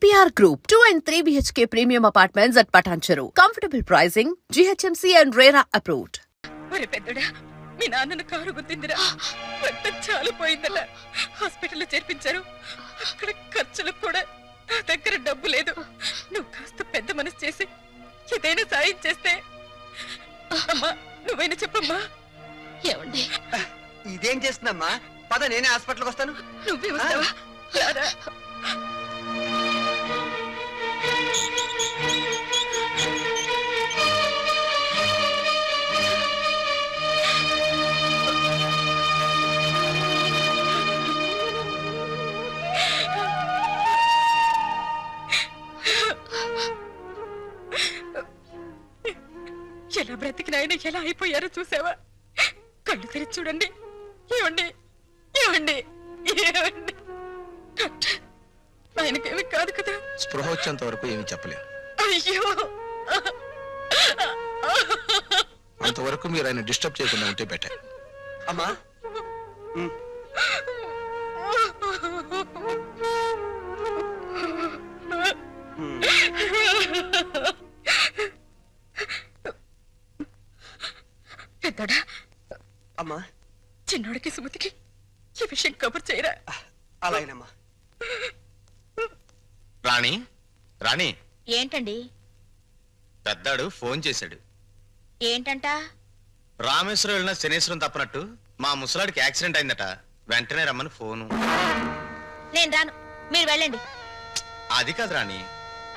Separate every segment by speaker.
Speaker 1: 2 and 3 BHK premium apartments at Patancheru. Comfortable pricing, GHMC and RERA approved.
Speaker 2: ఒరే పెద్దడా మీ నాన్నను car గుద్దిందిరా రక్తం చాలా పోయిందలా హాస్పిటల్లో చేర్పించారు. అక్కడ ఖర్చులకు కూడా నా దగ్గర డబ్బు లేదు. నువ్వు కాస్త పెద్ద మనసు చేసి ఏదైనా సాయం చేస్తే. అమ్మా నువ్వైనా చెప్పమ్మా.
Speaker 3: ఏమండి?
Speaker 4: ఇదేం చేస్తుందమ్మా? పద నేనే హాస్పిటల్కి వస్తాను.
Speaker 2: నువ్వే వస్తావా? రారా. ఎలా బ్రతికినాయన ఎలా అయిపోయారో చూసావా? కళ్ళు తెరిచి చూడండి. ఏమండి? ఏమండి? ఏమండి? డాక్టర్ ఆయనకేమి కాదు కదా.
Speaker 5: స్పృహ వచ్చేంత వరకు ఏమీ చెప్పలేం.
Speaker 2: అయ్యో.
Speaker 5: అంతవరకు మీరు ఆయన డిస్టర్బ్ చేయకుండా ఉంటే బెటర్.
Speaker 4: అమ్మా.
Speaker 2: పెద్దడా
Speaker 4: అమ్మా.
Speaker 2: చిన్నోడికి సుమతికి ఈ విషయం కబుర్ చేయరా?
Speaker 4: అలాగేనమ్మా
Speaker 5: రాణి రాణి.
Speaker 3: ఏంటండి?
Speaker 5: పెద్దాడు ఫోన్ చేశాడు.
Speaker 3: ఏంటంట?
Speaker 5: రామేశ్వరం వెళ్ళిన శనేశ్వరం తప్పనట్టు మా ముసలాడికి యాక్సిడెంట్ అయిందట. వెంటనే రమ్మని ఫోను.
Speaker 3: నేను రాను. మీరు వెళ్ళండి.
Speaker 5: అది కాదు రాణి.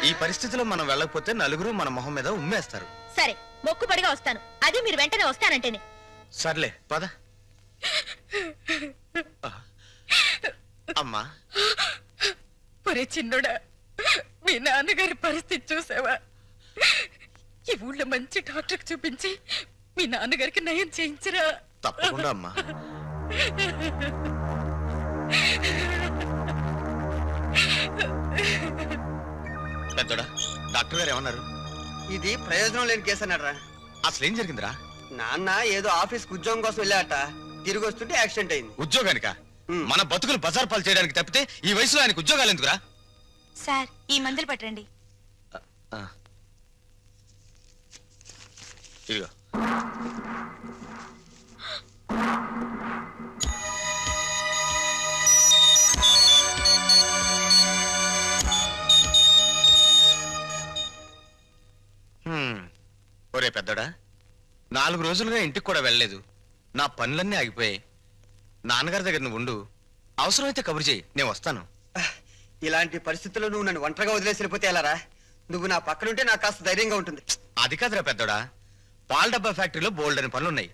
Speaker 5: ఈ పరిస్థితిలో మనం వెళ్ళకపోతే నలుగురు మన మొహం మీద ఉమ్మేస్తారు.
Speaker 3: సరే మొక్కుబడిగా వస్తాను. అది మీరు వెంటనే వస్తానంటేనే.
Speaker 5: సర్లే పద. అమ్మా.
Speaker 2: ఒరే చిన్నోడా. మీ నాన్నగారి పరిస్థితి చూసావా? ఈ ఊళ్ళో మంచి డాక్టర్కి చూపించి మీ నాన్నగారికి నయం చేయించరా?
Speaker 5: తప్పకుండా అమ్మా. పెద్దోడా డాక్టర్ గారు ఏమన్నారు?
Speaker 4: ఇది ప్రయోజనం లేని కేసు అన్నాడరా.
Speaker 5: అసలు ఏం జరిగిందిరా?
Speaker 4: నాన్న ఏదో ఆఫీస్ ఉద్యోగం కోసం వెళ్ళాట తిరిగి వస్తుంటే యాక్సిడెంట్ అయింది.
Speaker 5: ఉద్యోగానిక. మన బతుకులు బజార్ పాలు చేయడానికి తప్పితే ఈ వయసులో ఆయనకు ఉద్యోగాలు ఎందుకురా?
Speaker 3: సార్ ఈ మందులు పట్టండి.
Speaker 5: ఇదిగో. ఒరే పెద్దోడా నాలుగు రోజులుగా ఇంటికి కూడా వెళ్ళలేదు. నా పనులన్నీ ఆగిపోయాయి. నాన్నగారి దగ్గర నువ్వు ఉండు. అవసరమైతే కబురు చేయి నేను వస్తాను.
Speaker 4: ఇలాంటి పరిస్థితుల్లో నువ్వు నన్ను ఒంటరిగా వదిలేసి వెళ్ళిపోతే ఎలారా? నువ్వు నా పక్కనుంటే నాకు కాస్త ధైర్యంగా ఉంటుంది.
Speaker 5: అది కాదురా పెద్దోడా. పాల డబ్బా ఫ్యాక్టరీలో బోల్డ్ అని పనులున్నాయి.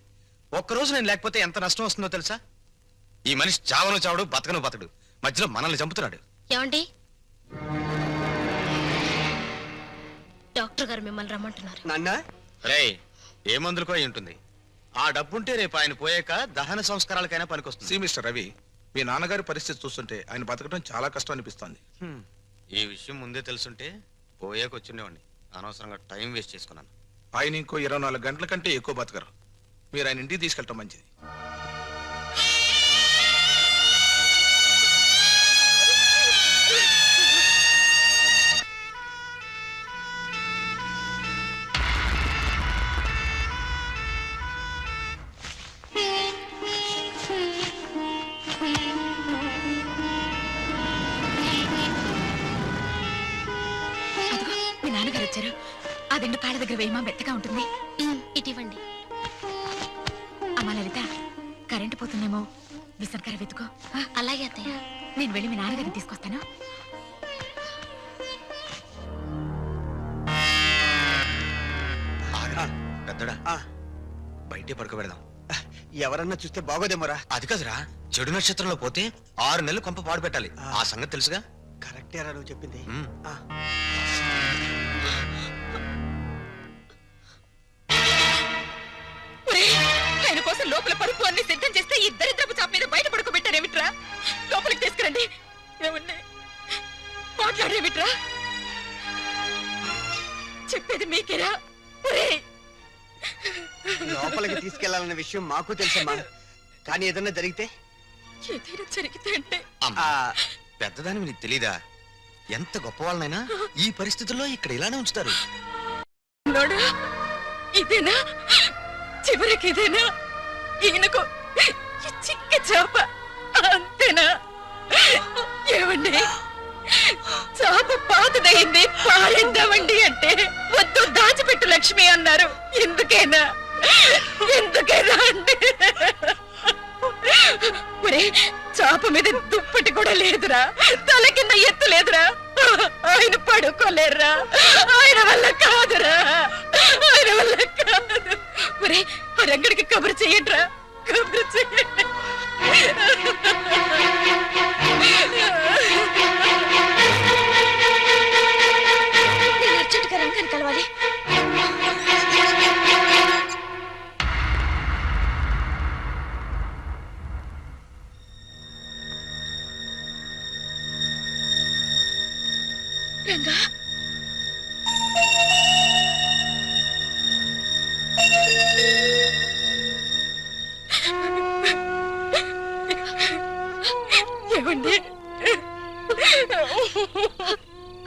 Speaker 5: ఒక్కరోజు నేను లేకపోతే ఎంత నష్టం వస్తుందో తెలుసా? ఈ మనిషి చావను చావడు బతకను బతడు మధ్యలో మనల్ని చంపుతున్నాడు.
Speaker 3: ఏమండి? డాక్టర్ గారు మిమ్మల్ని రమ్మంటున్నారు.
Speaker 4: నాన్న?
Speaker 5: రే ఏ మందులకో అయి ఉంటుంది. ఆ డబ్బుంటే రేపు ఆయన పోయాక దహన సంస్కారాలకైనా పనికొస్తుంది.
Speaker 6: సి మిస్టర్ రవి మీ నాన్నగారి పరిస్థితి చూస్తుంటే ఆయన బతకడం చాలా కష్టం అనిపిస్తోంది.
Speaker 5: ఈ విషయం ముందే తెలుసుంటే పోయాక వచ్చిండేవాడిని. అనవసరంగా టైం వేస్ట్ చేసుకున్నాను.
Speaker 6: ఆయన ఇంకో ఇరవై నాలుగు గంటల కంటే ఎక్కువ బతకరు. మీరు ఆయన ఇంటికి తీసుకెళ్ళటం మంచిది.
Speaker 2: వేయమా? మెత్తగా ఉంటుంది.
Speaker 3: ఇటివ్వండి.
Speaker 2: అమ్మా లలిత కరెంటు పోతుందేమో? విసర్కర వెతుకో.
Speaker 3: అలాగే అత్తయ్య.
Speaker 2: నేను వెళ్ళి మీ నాన్నగారిని తీసుకొస్తాను.
Speaker 5: పెద్దడా.
Speaker 4: ఆ,
Speaker 5: బయటే పడుకోబెడదాం
Speaker 4: ఎవరన్నా చూస్తే బాగోదేమోరా.
Speaker 5: అది కాదురా. చెడు నక్షత్రంలో పోతే ఆరు నెలలు కొంప పాడు పెట్టాలి. ఆ. సంగతి తెలుసుగా?
Speaker 4: కరెక్టేరా నువ్వు చెప్పింది.
Speaker 2: లోపల పరుపు అన్ని సిద్ధం చేస్తే ఈ దరిద్రపు చాప మీద బయట పడుకోబెట్టారేమిట్రా? లోపలికి తీసుకురండి. ఏమండి మాట్లాడేమిట్రా చెప్పేది మీకేరా?
Speaker 4: లోపలికి తీసుకెళ్ళాలన్న విషయం మాకు తెలుసమ్మా. కానీ ఏదన్నా జరిగితే?
Speaker 2: ఏదైనా జరిగితే అంటే
Speaker 5: పెద్దదాని నీకు తెలీదా? ఎంత గొప్ప వాళ్ళనైనా ఈ పరిస్థితుల్లో ఇక్కడ ఇలానే ఉంచుతారు.
Speaker 2: ఇదేనా? చివరికి ఇదేనా? ఈయనకు చిక్క చేప. అంతేనా? ఏమండి? చాప పాతదయింది పారేద్దామండి అంటే. వద్దు దాచిపెట్టు లక్ష్మి అన్నారు. ఎందుకైనా? ఎందుకైనా అండి? ఒరే చాప మీద దుప్పటి కూడా లేదురా. తల కింద ఎత్తు లేదురా. ఆయన పడుకోలేరురా. ఆయన వల్ల రంగడికి కబురు చెయ్యండిరా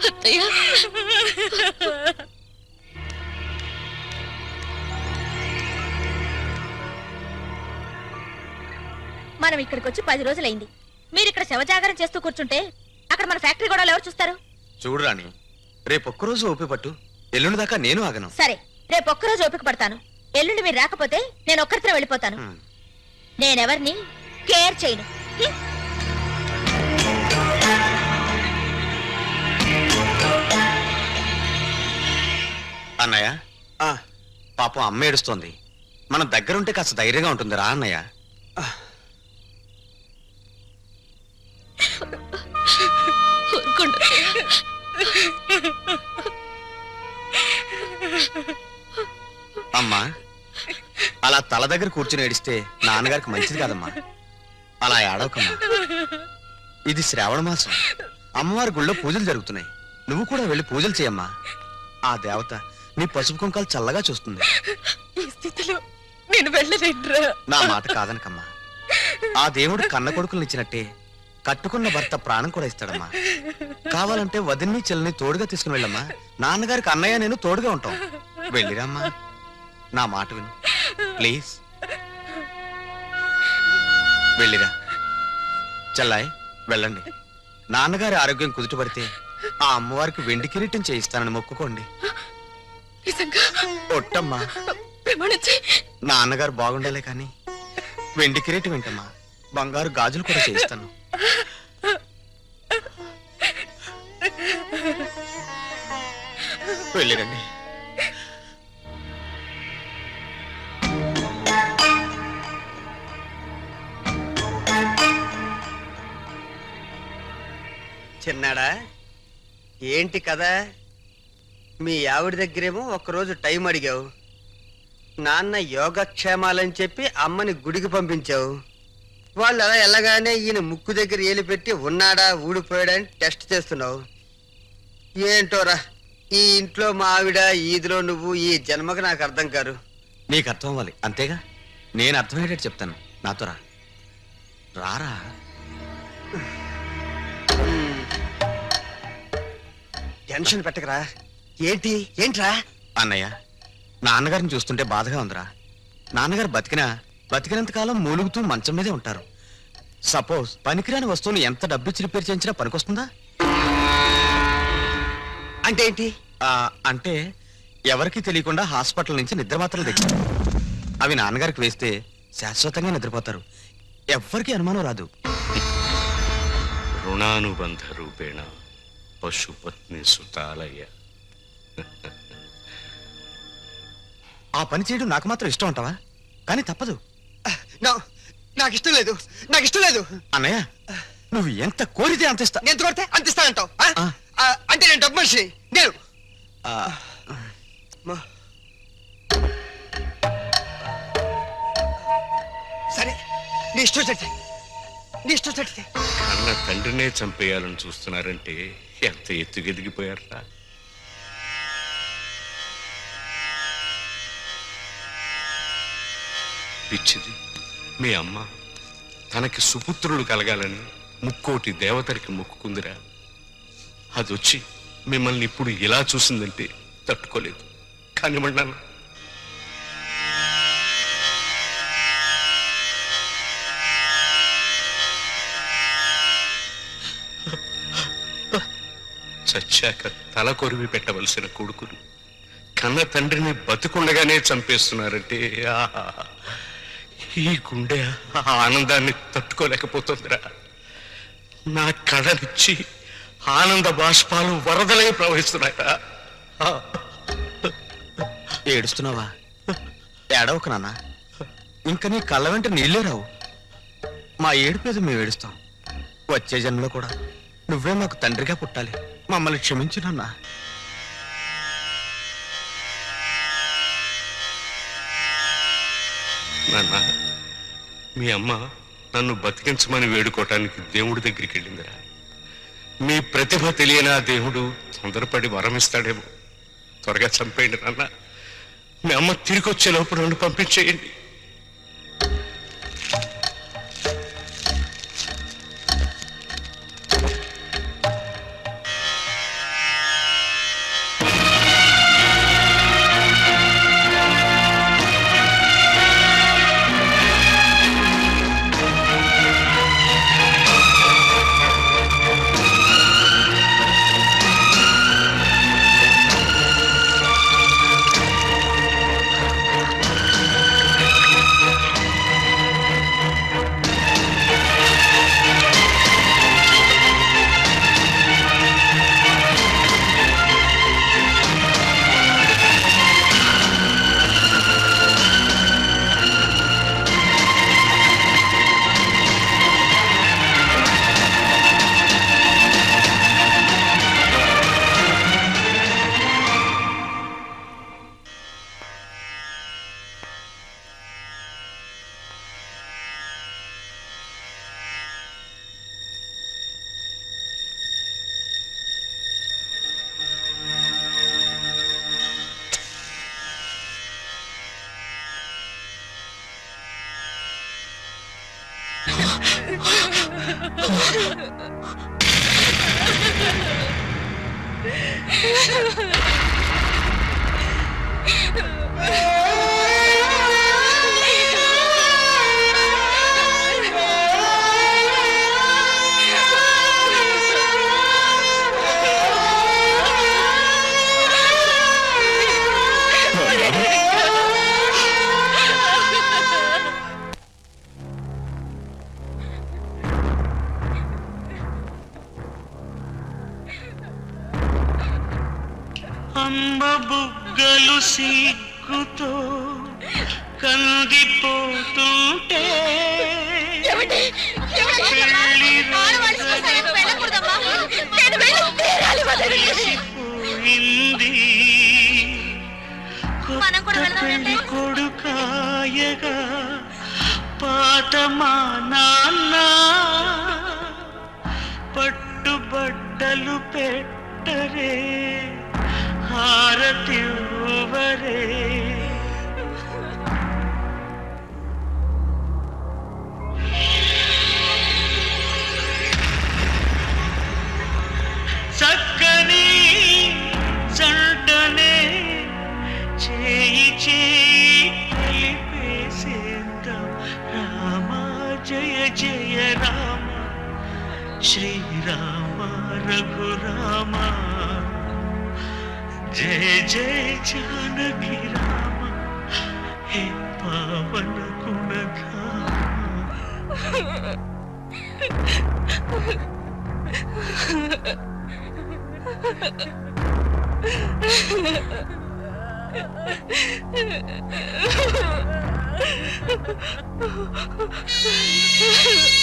Speaker 3: అత్తయ్య. మనం ఇక్కడికి వచ్చి పది రోజులైంది. మీరు ఇక్కడ శవజాగరం చేస్తూ కూర్చుంటే అక్కడ మన ఫ్యాక్టరీ కూడా ఎవరు చూస్తారు?
Speaker 5: చూడు రాణి రేపు ఒక్కరోజు ఓపి పట్టు. ఎల్లుండి దాకా నేను ఆగను.
Speaker 3: సరే రేపు ఒక్కరోజు ఓపిక పడతాను. ఎల్లుండి మీరు రాకపోతే నేను ఒక్కరితో వెళ్ళిపోతాను. నేనెవరిని కేర్ చేయను.
Speaker 5: అన్నయ్య?
Speaker 4: ఆ,
Speaker 5: పాపం అమ్మ ఏడుస్తోంది. మన దగ్గరుంటే కాస్త ధైర్యంగా ఉంటుంది రా అన్నయ్య.
Speaker 3: ఊరుకోండి అత్తయ్య.
Speaker 5: అమ్మా అలా తల దగ్గర కూర్చుని ఏడిస్తే నాన్నగారికి మంచిది కాదమ్మా. అలా ఏడవకమ్మా. ఇది శ్రావణ మాసం. అమ్మవారి గుళ్ళో పూజలు జరుగుతున్నాయి. నువ్వు కూడా వెళ్ళి పూజలు చేయమ్మా. ఆ దేవత నీ పసుపు కుంకాలు చల్లగా చూస్తుంది.
Speaker 2: ఈ స్థితిలో నేను
Speaker 5: నా మాట కాదనకమ్మా. ఆ దేవుడు కన్న కొడుకులను ఇచ్చినట్టే కట్టుకున్న భర్త ప్రాణం కూడా ఇస్తాడమ్మా. కావాలంటే వదిన్ని చెల్లిని తోడుగా తీసుకుని వెళ్ళమ్మా. నాన్నగారికి అన్నయ్య నేను తోడుగా ఉంటాం. వెళ్ళిరమ్మా. నా మాట విను. ప్లీజ్. వెళ్ళిరా. చెల్లాయ్ వెళ్ళండి. నాన్నగారి ఆరోగ్యం కుదుటపడితే ఆ అమ్మవారికి వెండి కిరీటం చేయిస్తానని మొక్కుకోండి.
Speaker 2: నిజంగా?
Speaker 5: ఒట్టమ్మా.
Speaker 2: ప్రమాణించి
Speaker 5: నాన్నగారు బాగుండాలే కానీ వెండి కిరీటం ఏంటమ్మా? బంగారు గాజులు కూడా చేయిస్తాను. వెళ్ళిరండి.
Speaker 4: చిన్నాడా? ఏంటి కదా మీ ఆవిడ దగ్గరేమో ఒక్కరోజు టైం అడిగావు. నాన్న యోగక్షేమాలని చెప్పి అమ్మని గుడికి పంపించావు. వాళ్ళు అలా వెళ్ళగానే ఈయన ముక్కు దగ్గర ఏలి పెట్టి ఉన్నాడా ఊడిపోయాడా అని టెస్ట్ చేస్తున్నావు. ఏంటోరా ఈ ఇంట్లో మా ఆవిడ ఈదిలో నువ్వు ఈ జన్మకు నాకు అర్థం కారు.
Speaker 5: నీకు అర్థం అవ్వాలి అంతేగా? నేను అర్థమయ్యేటట్టు చెప్తాను. నాతో రా. రారా?
Speaker 4: టెన్షన్ పెట్టకరా. ఏంటి? ఏంట్రా?
Speaker 5: అన్నయ్య నాన్నగారిని చూస్తుంటే బాధగా ఉందిరా. నాన్నగారు బతికినా బతికినంతకాలం మూలుగుతూ మంచం మీదే ఉంటారు. సపోజ్ పనికిరాని వస్తువుని ఎంత డబ్బిచ్చి రిపేర్ చేయించినా పనికొస్తుందా?
Speaker 4: అంటే ఏంటి?
Speaker 5: అంటే ఎవరికి తెలియకుండా హాస్పిటల్ నుంచి నిద్ర మాత్రలు తెచ్చారు అవి నాన్నగారికి వేస్తే శాశ్వతంగా నిద్రపోతారు. ఎవ్వరికీ అనుమానం రాదు.
Speaker 7: రుణానుబంధ రూపేణ పశుపత్ని సుతాలయ్య
Speaker 5: ఆ పని చేయడం నాకు మాత్రం ఇష్టం అంటావా? కానీ తప్పదు.
Speaker 4: నా నాకు ఇష్టం లేదు. నాకు ఇష్టం లేదు.
Speaker 5: అన్నయ్య నువ్వు ఎంత కోరితే అంత ఇస్తా.
Speaker 4: నేను ఎంత కొడితే అంత ఇస్తానంటావు అంటే నేను డబ్బు మనిషి నేను. సరే నీ ఇష్టం చెట్టు నీ ఇష్టం చెట్టు
Speaker 7: కన్న తండ్రినే చంపేయాలని చూస్తున్నారంటే ఎంత ఎత్తుకెదిగిపోయారా పిచ్చిది. మీ అమ్మ తనకి సుపుత్రులు కలగాలని ముక్కోటి దేవతలకి మొక్కుకుందిరా. అది వచ్చి మిమ్మల్ని ఇప్పుడు ఇలా చూసిందంటే తట్టుకోలేదు. కానివ్వండి చచ్చాక తల కొరివి పెట్టవలసిన కొడుకులు కన్న తండ్రిని బతుకుండగానే చంపేస్తున్నారంటే ఆహా! ఈ గుండె ఆనందాన్ని తట్టుకోలేకపోతుందిరా. నా కళనిచ్చి ఆనంద బాష్పాలు వరదలై ప్రవహిస్తున్నాయరా.
Speaker 5: ఏడుస్తున్నావా? ఏడవకు నాన్న. ఇంకా నీ కళ్ళ వెంట నీళ్ళే రావు. మా ఏడు పేద మేము ఏడుస్తాం. వచ్చే జన్మలో కూడా నువ్వే మాకు తండ్రిగా పుట్టాలి. మమ్మల్ని క్షమించు నాన్న.
Speaker 7: మీ అమ్మ నన్ను బతికించమని వేడుకోవటానికి దేవుడి దగ్గరికి వెళ్ళిందిరా. మీ ప్రతిభ తెలియని ఆ దేవుడు తొందరపడి వరమిస్తాడేమో త్వరగా చంపేయండి నాన్న. మీ అమ్మ తిరిగి వచ్చే లోపు నన్ను పంపించేయండి.
Speaker 8: అమ్మ బుగ్గలు సిగ్గుతో కందిపోతుంటే పోయింది
Speaker 3: పెళ్ళి.
Speaker 8: కొడుకాయగా పాత మా నాన్న పట్టుబట్టలు పెట్టరే. హారతివ్వరే చక్కని చంటనే చేయి చేయి కలిపేసేద్దాం రామ జయ జయ రామ శ్రీరామ రఘురామ జయ జయ జానకి రామ హే పావన గుణధామ
Speaker 2: ఆ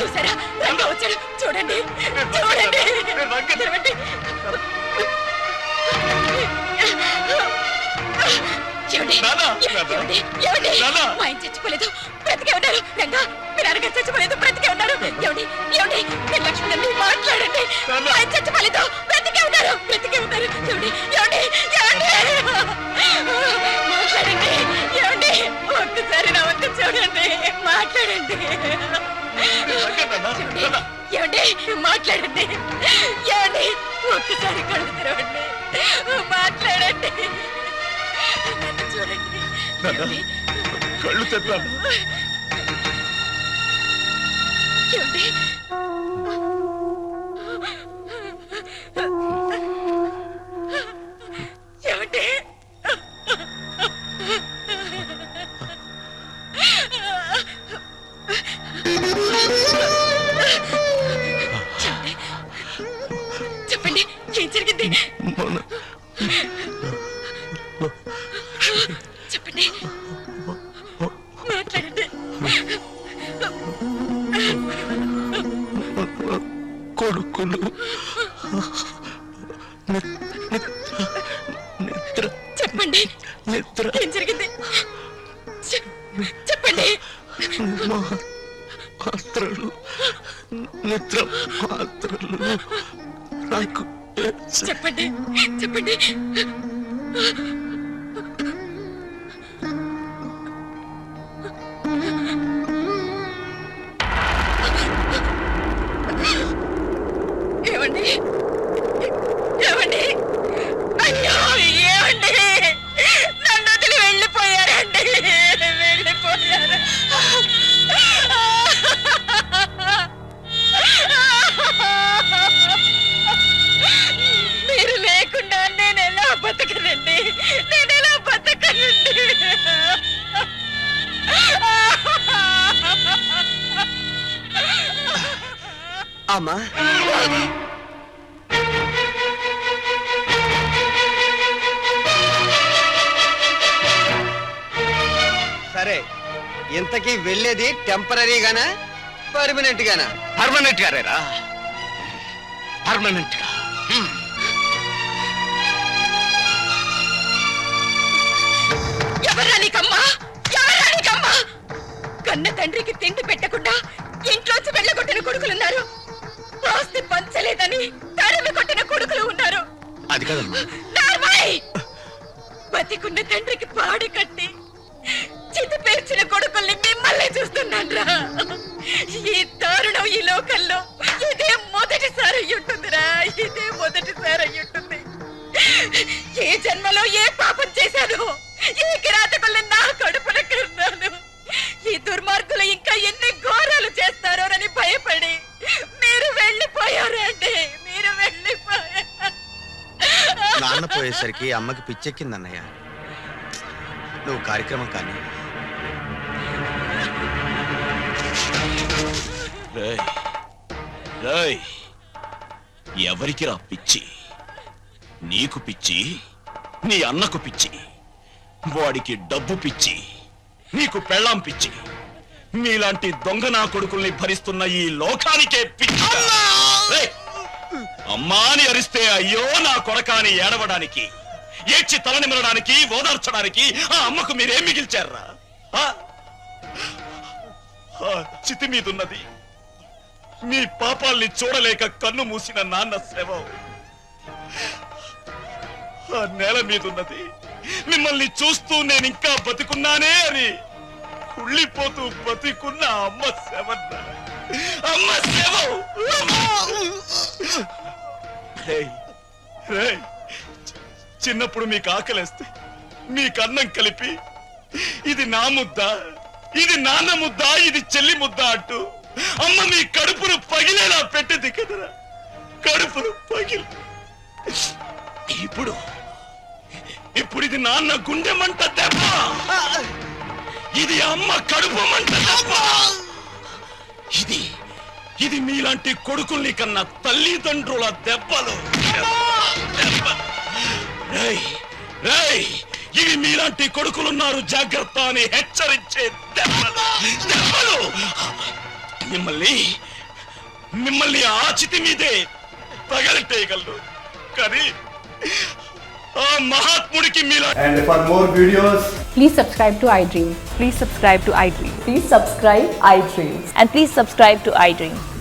Speaker 2: చూసారా? రంగా వచ్చాడు. చూడండి. చూడండి. తెరవండి. మా ఆయన చచ్చిపోలేదు. బ్రతికే ఉన్నారు. రంగా మీరు అనగా చచ్చిపోలేదు. బ్రతికే ఉన్నారు. ఏమండి? ఏమండి? మీరు లక్ష్మణుని మాట్లాడండి. మా ఆయన చచ్చిపోలేదు. బ్రతికే ఉన్నారు. బ్రతికే ఉన్నారు. ఏమండి? ఏమండి? ఏమండి? మాట్లాడండి. ఒక్కసారి నా వంక చూడండి మాట్లాడండి ఏమండి? మాట్లాడండి ఏమండి ఒక్కసారి కళ్ళు తెరవండి మాట్లాడండి చూడండి?
Speaker 6: కళ్ళు
Speaker 2: ఏమండి? ఏమండి?
Speaker 5: కొడుకులు
Speaker 4: టెంపరీగానా పర్మనెంట్ గానా
Speaker 5: పర్మనెంట్ గారేరా పర్మనెంట్గా
Speaker 2: ఎవరా నీకమ్మా? ఎవరా నీకమ్మా? కన్న తండ్రికి తిండి పెట్టకుండా ఇంట్లోంచి వెళ్ళగొట్టిన కొడుకులున్నారు. ఆస్తి పంచలేదని తరిమి కొట్టిన కొడుకులు ఉన్నారు.
Speaker 5: అది కదమ్మా.
Speaker 2: నార్మల్! బతికున్న తండ్రికి పాడి కట్టి
Speaker 5: పోయేసరికి అమ్మకి పిచ్చెక్కిందన్నయ్య. నువ్వు కార్యక్రమం కానీ.
Speaker 9: ఎవరికి రా పిచ్చి? నీకు పిచ్చి నీ అన్నకు పిచ్చి వాడికి డబ్బు పిచ్చి నీకు పెళ్ళాం పిచ్చి మీలాంటి దొంగ నా కొడుకుల్ని భరిస్తున్న ఈ లోకానికే పిచ్చి. అమ్మా అని అరిస్తే అయ్యో నా కొడకాని ఏడవడానికి ఏడ్చి తలనిమరడానికి ఓదార్చడానికి ఆ అమ్మకు మీరేం మిగిల్చారా? ఆ? చితి మీదున్నది. మీ పాపాల్ని చూడలేక కన్ను మూసిన నాన్న శవం. ఆ నేల మీదున్నది. మిమ్మల్ని చూస్తూ నేను ఇంకా బతికున్నానే అని కుళ్ళిపోతూ బతికున్న అమ్మ శవన్న అమ్మ శవం! చిన్నప్పుడు మీకు ఆకలేస్తే మీకు అన్నం కలిపి ఇది నా ముద్ద ఇది నాన్న ముద్ద ఇది చెల్లి ముద్ద అంటూ అమ్మ మీ కడుపును పగిలేలా పెట్టింది కదరా. కడుపును పగిలి. ఇప్పుడు ఇప్పుడు ఇది నాన్న గుండె మంట దెబ్బ. ఇది అమ్మ కడుపు మంట దెబ్బ. ఇది ఇది మీలాంటి కొడుకుల్ని కన్నా తల్లిదండ్రుల దెబ్బలు దెబ్బ రేయ్ రేయ్ ఇవి మీలాంటి కొడుకులున్నారు జాగ్రత్త అని హెచ్చరించే దెబ్బలు దెబ్బలు మిమ్మల్ని మిమ్మల్ని ఆచితి మీదే తగలెట్టేయగలరు కానీ ఆ మహాత్ముడికి మీలా
Speaker 10: And for more videos,
Speaker 11: Please subscribe to iDream.
Speaker 12: Please subscribe to iDream.
Speaker 11: Please subscribe iDream.
Speaker 12: And please subscribe to iDream.